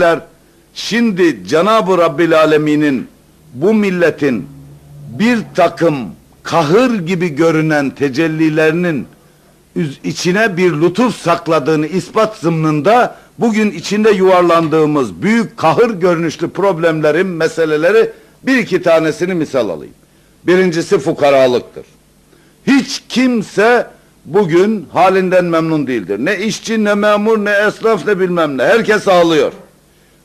Efendiler, Şimdi Cenab-ı Rabbil Alemin'in bu milletin bir takım kahır gibi görünen tecellilerinin içine bir lütuf sakladığını ispat zımnında bugün içinde yuvarlandığımız büyük kahır görünüşlü problemlerin meseleleri bir iki tanesini misal alayım. Birincisi fukaralıktır. Hiç kimse bugün halinden memnun değildir. Ne işçi, ne memur, ne esnaf, ne bilmem ne. Herkes ağlıyor.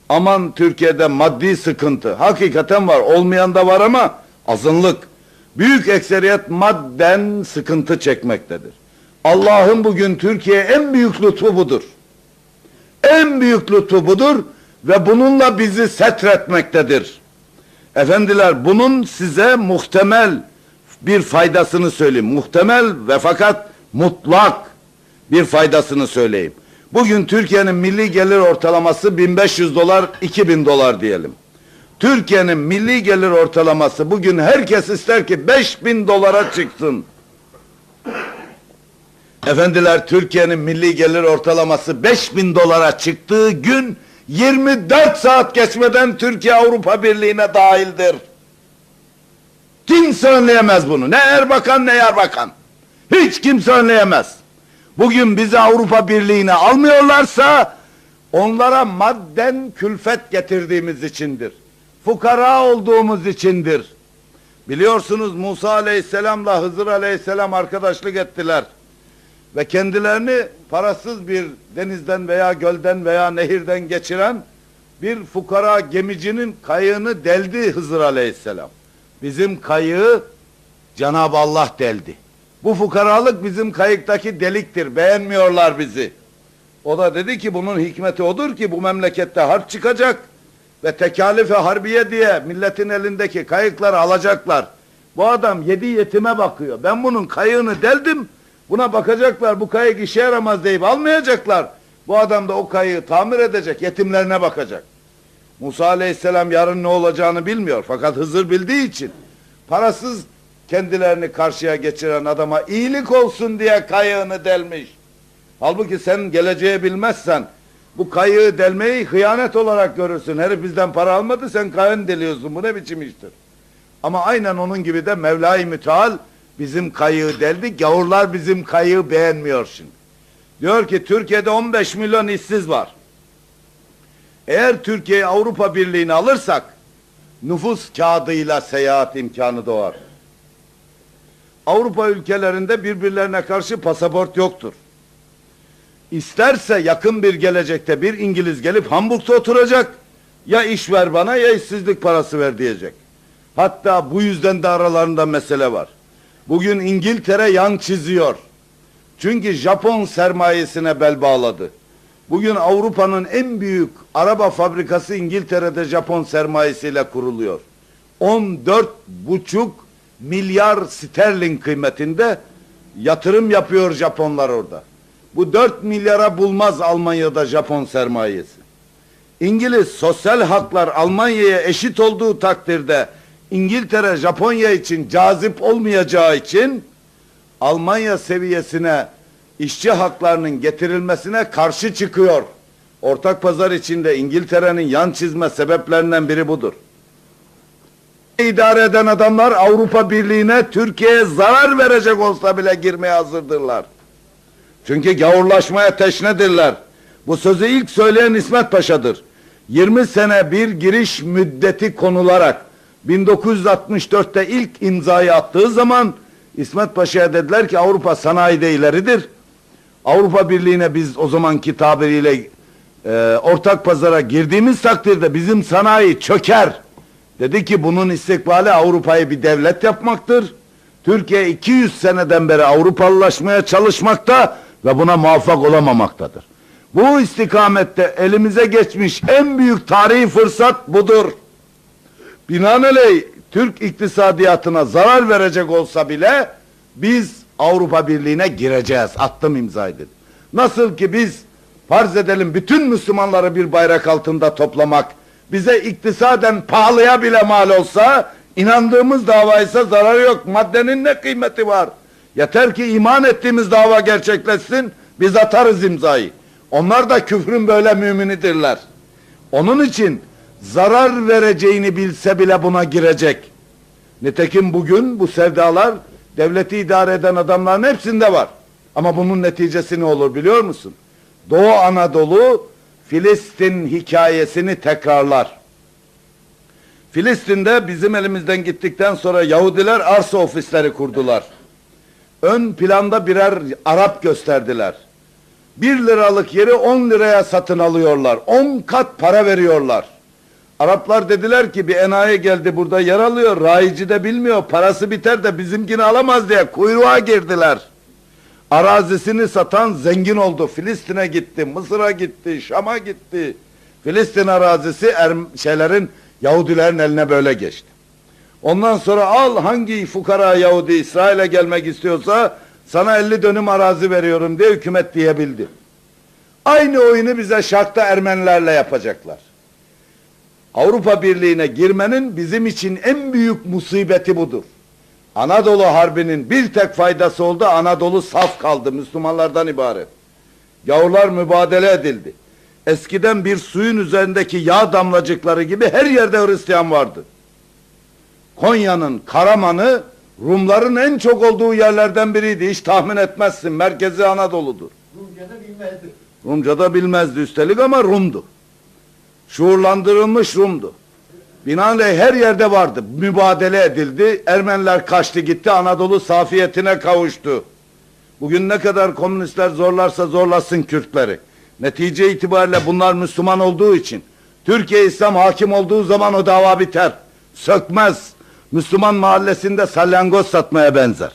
Aman Türkiye'de maddi sıkıntı. Hakikaten var. Olmayan da var ama azınlık. Büyük ekseriyet madden sıkıntı çekmektedir. Allah'ın bugün Türkiye'ye en büyük lütfu budur. En büyük lütfu budur ve bununla bizi setretmektedir. Efendiler bunun size muhtemel bir faydasını söyleyeyim. Muhtemel ve fakat mutlak bir faydasını söyleyeyim. Bugün Türkiye'nin milli gelir ortalaması 1500 dolar, 2000 dolar diyelim. Türkiye'nin milli gelir ortalaması bugün herkes ister ki 5000 dolara çıksın. Efendiler Türkiye'nin milli gelir ortalaması 5000 dolara çıktığı gün 24 saat geçmeden Türkiye Avrupa Birliği'ne dahildir. Kimse önleyemez bunu. Ne Erbakan ne Yarbakan. Hiç kimse önleyemez. Bugün bizi Avrupa Birliği'ne almıyorlarsa onlara madden külfet getirdiğimiz içindir. Fukara olduğumuz içindir. Biliyorsunuz Musa Aleyhisselam'la Hızır Aleyhisselam arkadaşlık ettiler. Ve kendilerini parasız bir denizden veya gölden veya nehirden geçiren bir fukara gemicinin kayığını deldi Hızır Aleyhisselam. Bizim kayığı Cenab-ı Allah deldi. Bu fukaralık bizim kayıktaki deliktir. Beğenmiyorlar bizi. O da dedi ki bunun hikmeti odur ki bu memlekette harp çıkacak ve tekalife harbiye diye milletin elindeki kayıkları alacaklar. Bu adam yedi yetime bakıyor. Ben bunun kayığını deldim. Buna bakacaklar bu kayık işe yaramaz deyip almayacaklar. Bu adam da o kayığı tamir edecek yetimlerine bakacak. Musa aleyhisselam yarın ne olacağını bilmiyor. Fakat Hızır bildiği için parasız kendilerini karşıya geçiren adama iyilik olsun diye kayığını delmiş. Halbuki sen geleceği bilmezsen bu kayığı delmeyi hıyanet olarak görürsün. Herif bizden para almadı sen kayığını deliyorsun. Bu ne biçim iştir? Ama aynen onun gibi de Mevla-i Müteal bizim kayığı deldi. Gavurlar bizim kayığı beğenmiyor şimdi. Diyor ki Türkiye'de 15 milyon işsiz var. Eğer Türkiye'yi Avrupa Birliği'ne alırsak nüfus kağıdıyla seyahat imkanı doğar. Avrupa ülkelerinde birbirlerine karşı pasaport yoktur. İsterse yakın bir gelecekte bir İngiliz gelip Hamburg'da oturacak, ya iş ver bana ya işsizlik parası ver diyecek. Hatta bu yüzden de aralarında mesele var. Bugün İngiltere yan çiziyor. Çünkü Japon sermayesine bel bağladı. Bugün Avrupa'nın en büyük araba fabrikası İngiltere'de Japon sermayesiyle kuruluyor. 14 buçuk milyar sterlin kıymetinde yatırım yapıyor Japonlar orada. Bu 4 milyara bulmaz Almanya'da Japon sermayesi. İngiliz sosyal haklar Almanya'ya eşit olduğu takdirde İngiltere Japonya için cazip olmayacağı için Almanya seviyesine işçi haklarının getirilmesine karşı çıkıyor. Ortak pazar içinde İngiltere'nin yan çizme sebeplerinden biri budur. İdare eden adamlar Avrupa Birliği'ne Türkiye'ye zarar verecek olsa bile girmeye hazırdırlar. Çünkü gavurlaşmaya teşnedirler. Bu sözü ilk söyleyen İsmet Paşa'dır. 20 sene bir giriş müddeti konularak 1964'te ilk imzayı attığı zaman İsmet Paşa'ya dediler ki Avrupa sanayide ileridir. Avrupa Birliği'ne biz o zamanki tabiriyle e, ortak pazara girdiğimiz takdirde bizim sanayi çöker. Dedi ki bunun istikbali Avrupa'yı bir devlet yapmaktır. Türkiye 200 seneden beri Avrupalılaşmaya çalışmakta ve buna muvaffak olamamaktadır. Bu istikamette elimize geçmiş en büyük tarihi fırsat budur. Binaenaleyh Türk iktisadiyatına zarar verecek olsa bile biz Avrupa Birliği'ne gireceğiz. Attım imzayı dedi. Nasıl ki biz farz edelim bütün Müslümanları bir bayrak altında toplamak bize iktisaden pahalıya bile mal olsa inandığımız davaysa zararı yok. Maddenin ne kıymeti var? Yeter ki iman ettiğimiz dava gerçekleşsin biz atarız imzayı. Onlar da küfrün böyle müminidirler. Onun için zarar vereceğini bilse bile buna girecek. Nitekim bugün bu sevdalar devleti idare eden adamların hepsinde var. Ama bunun neticesi ne olur biliyor musun? Doğu Anadolu Filistin hikayesini tekrarlar. Filistin'de bizim elimizden gittikten sonra Yahudiler arsa ofisleri kurdular. Ön planda birer Arap gösterdiler. Bir liralık yeri on liraya satın alıyorlar. On kat para veriyorlar. Araplar dediler ki bir enayi geldi burada yer alıyor. Rayici de bilmiyor. Parası biter de bizimkini alamaz diye kuyruğa girdiler. Arazisini satan zengin oldu. Filistin'e gitti, Mısır'a gitti, Şam'a gitti. Filistin arazisi er, şeylerin Yahudilerin eline böyle geçti. Ondan sonra al hangi fukara Yahudi İsrail'e gelmek istiyorsa sana 50 dönüm arazi veriyorum diye hükümet diyebildi. Aynı oyunu bize Şark'ta Ermenilerle yapacaklar. Avrupa Birliği'ne girmenin bizim için en büyük musibeti budur. Anadolu Harbi'nin bir tek faydası oldu. Anadolu saf kaldı Müslümanlardan ibaret. Gavurlar mübadele edildi. Eskiden bir suyun üzerindeki yağ damlacıkları gibi her yerde Hristiyan vardı. Konya'nın Karaman'ı Rumların en çok olduğu yerlerden biriydi. Hiç tahmin etmezsin. Merkezi Anadolu'dur. Rumca'da bilmezdi. Rumca da bilmezdi üstelik ama Rum'du. Şuurlandırılmış Rum'du. Binaenaleyh her yerde vardı. Mübadele edildi. Ermeniler kaçtı gitti. Anadolu safiyetine kavuştu. Bugün ne kadar komünistler zorlarsa zorlasın Kürtleri. Netice itibariyle bunlar Müslüman olduğu için Türkiye İslam hakim olduğu zaman o dava biter. Sökmez. Müslüman mahallesinde salyangoz satmaya benzer.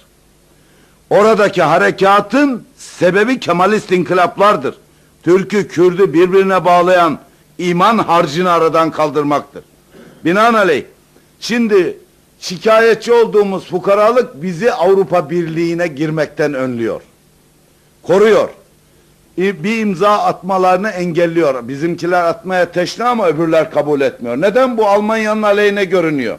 Oradaki harekatın sebebi Kemalist inkılaplardır. Türk'ü, Kürd'ü birbirine bağlayan iman harcını aradan kaldırmaktır. Binaenaleyh şimdi şikayetçi olduğumuz fukaralık bizi Avrupa Birliği'ne girmekten önlüyor. Koruyor. Bir imza atmalarını engelliyor. Bizimkiler atmaya teşne ama öbürler kabul etmiyor. Neden? Bu Almanya'nın aleyhine görünüyor.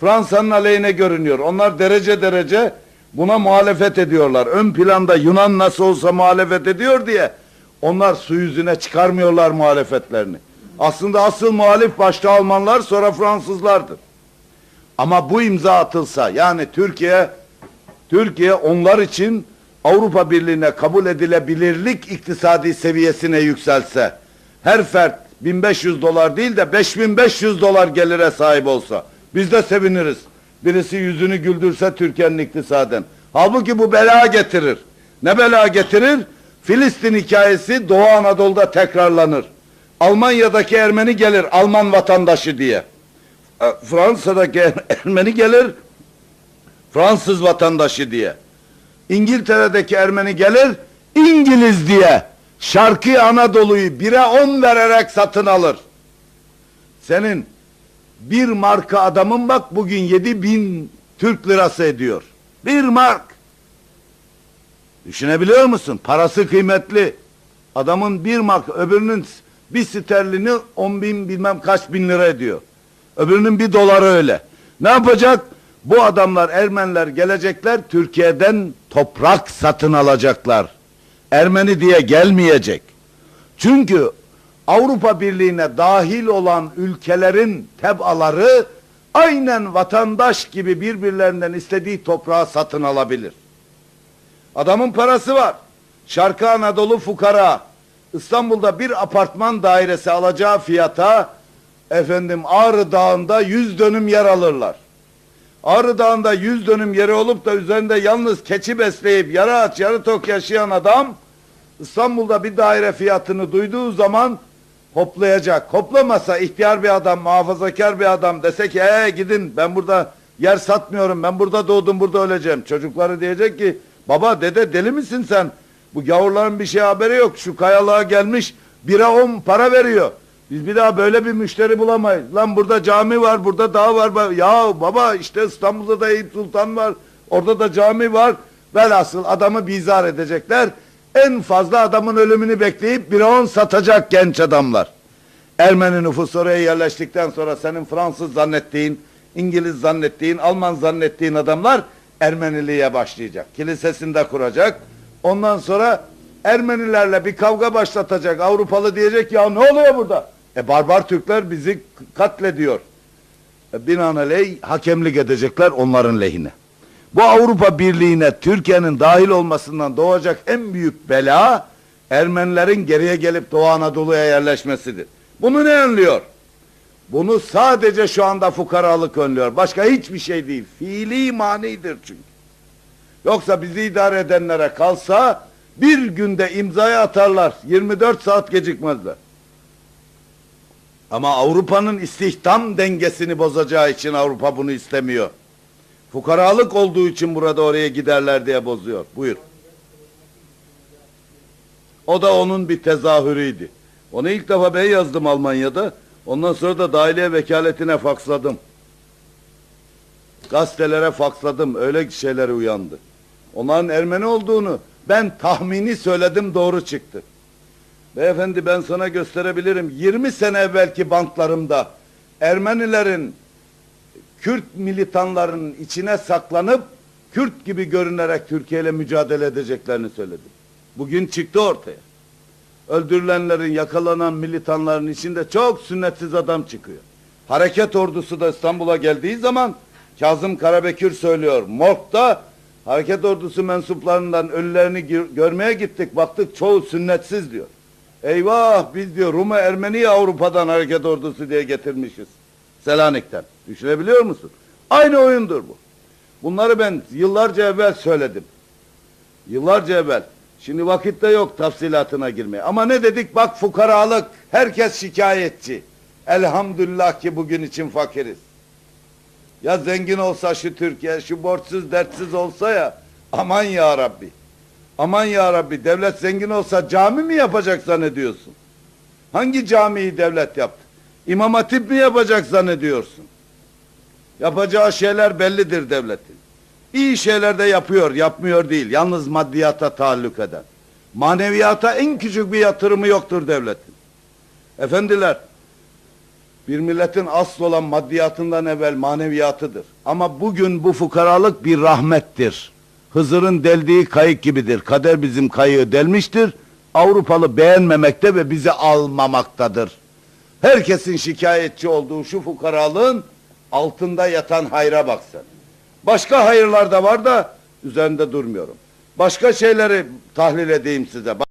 Fransa'nın aleyhine görünüyor. Onlar derece derece buna muhalefet ediyorlar. Ön planda Yunan nasıl olsa muhalefet ediyor diye onlar su yüzüne çıkarmıyorlar muhalefetlerini. Aslında asıl muhalif başta Almanlar sonra Fransızlardır. Ama bu imza atılsa yani Türkiye Türkiye onlar için Avrupa Birliği'ne kabul edilebilirlik iktisadi seviyesine yükselse her fert 1500 dolar değil de 5500 dolar gelire sahip olsa biz de seviniriz. Birisi yüzünü güldürse Türkiye'nin iktisaden. Halbuki bu bela getirir. Ne bela getirir? Filistin hikayesi Doğu Anadolu'da tekrarlanır. Almanya'daki Ermeni gelir Alman vatandaşı diye. E, Fransa'daki Ermeni gelir Fransız vatandaşı diye. İngiltere'deki Ermeni gelir İngiliz diye. Şarkı Anadolu'yu bire on vererek satın alır. Senin bir marka adamın bak bugün yedi bin Türk lirası ediyor. Bir mark. Düşünebiliyor musun? Parası kıymetli. Adamın bir mark, öbürünün bir sterlini on bin bilmem kaç bin lira ediyor. Öbürünün bir doları öyle. Ne yapacak? Bu adamlar Ermeniler gelecekler Türkiye'den toprak satın alacaklar. Ermeni diye gelmeyecek. Çünkü Avrupa Birliği'ne dahil olan ülkelerin tebaları aynen vatandaş gibi birbirlerinden istediği toprağı satın alabilir. Adamın parası var. Şarkı Anadolu fukara. İstanbul'da bir apartman dairesi alacağı fiyata efendim Ağrı Dağı'nda 100 dönüm yer alırlar. Ağrı Dağı'nda 100 dönüm yeri olup da üzerinde yalnız keçi besleyip yarı aç yarı tok yaşayan adam İstanbul'da bir daire fiyatını duyduğu zaman hoplayacak. Hoplamasa ihtiyar bir adam, muhafazakar bir adam dese ki ee gidin ben burada yer satmıyorum ben burada doğdum burada öleceğim. Çocukları diyecek ki baba dede deli misin sen? Bu gavurların bir şey haberi yok. Şu kayalığa gelmiş bire on para veriyor. Biz bir daha böyle bir müşteri bulamayız. Lan burada cami var, burada dağ var. Ya baba işte İstanbul'da da Eyüp Sultan var. Orada da cami var. Velhasıl adamı bizar edecekler. En fazla adamın ölümünü bekleyip bir on satacak genç adamlar. Ermeni nüfus oraya yerleştikten sonra senin Fransız zannettiğin, İngiliz zannettiğin, Alman zannettiğin adamlar Ermeniliğe başlayacak. Kilisesinde kuracak. Ondan sonra Ermenilerle bir kavga başlatacak. Avrupalı diyecek ya ne oluyor burada? E barbar Türkler bizi katlediyor. E, binaenaleyh hakemlik edecekler onların lehine. Bu Avrupa Birliği'ne Türkiye'nin dahil olmasından doğacak en büyük bela Ermenilerin geriye gelip Doğu Anadolu'ya yerleşmesidir. Bunu ne önlüyor? Bunu sadece şu anda fukaralık önlüyor. Başka hiçbir şey değil. Fiili manidir çünkü. Yoksa bizi idare edenlere kalsa bir günde imzayı atarlar. 24 saat gecikmezler. Ama Avrupa'nın istihdam dengesini bozacağı için Avrupa bunu istemiyor. Fukaralık olduğu için burada oraya giderler diye bozuyor. Buyur. O da onun bir tezahürüydü. Onu ilk defa ben yazdım Almanya'da. Ondan sonra da dahiliye vekaletine faksladım. Gazetelere faksladım. Öyle şeyler uyandı. Onların Ermeni olduğunu ben tahmini söyledim doğru çıktı. Beyefendi ben sana gösterebilirim. 20 sene evvelki banklarımda Ermenilerin Kürt militanların içine saklanıp Kürt gibi görünerek Türkiye ile mücadele edeceklerini söyledim. Bugün çıktı ortaya. Öldürülenlerin, yakalanan militanların içinde çok sünnetsiz adam çıkıyor. Hareket ordusu da İstanbul'a geldiği zaman Kazım Karabekir söylüyor. Morg'da hareket ordusu mensuplarından ölülerini gö- görmeye gittik. Baktık çoğu sünnetsiz diyor. Eyvah biz diyor Rum'a Ermeni'yi Avrupa'dan hareket ordusu diye getirmişiz. Selanik'ten. Düşünebiliyor musun? Aynı oyundur bu. Bunları ben yıllarca evvel söyledim. Yıllarca evvel. Şimdi vakitte yok tafsilatına girmeye. Ama ne dedik? Bak fukaralık. Herkes şikayetçi. Elhamdülillah ki bugün için fakiriz. Ya zengin olsa şu Türkiye, şu borçsuz dertsiz olsa ya. Aman ya Rabbi. Aman ya Rabbi. Devlet zengin olsa cami mi yapacak zannediyorsun? Hangi camiyi devlet yaptı? İmam Hatip mi yapacak zannediyorsun? Yapacağı şeyler bellidir devletin. İyi şeyler de yapıyor, yapmıyor değil. Yalnız maddiyata taalluk eden. Maneviyata en küçük bir yatırımı yoktur devletin. Efendiler, bir milletin asıl olan maddiyatından evvel maneviyatıdır. Ama bugün bu fukaralık bir rahmettir. Hızır'ın deldiği kayık gibidir. Kader bizim kayığı delmiştir. Avrupalı beğenmemekte ve bizi almamaktadır. Herkesin şikayetçi olduğu şu fukaralığın altında yatan hayra baksın. Başka hayırlar da var da üzerinde durmuyorum. Başka şeyleri tahlil edeyim size.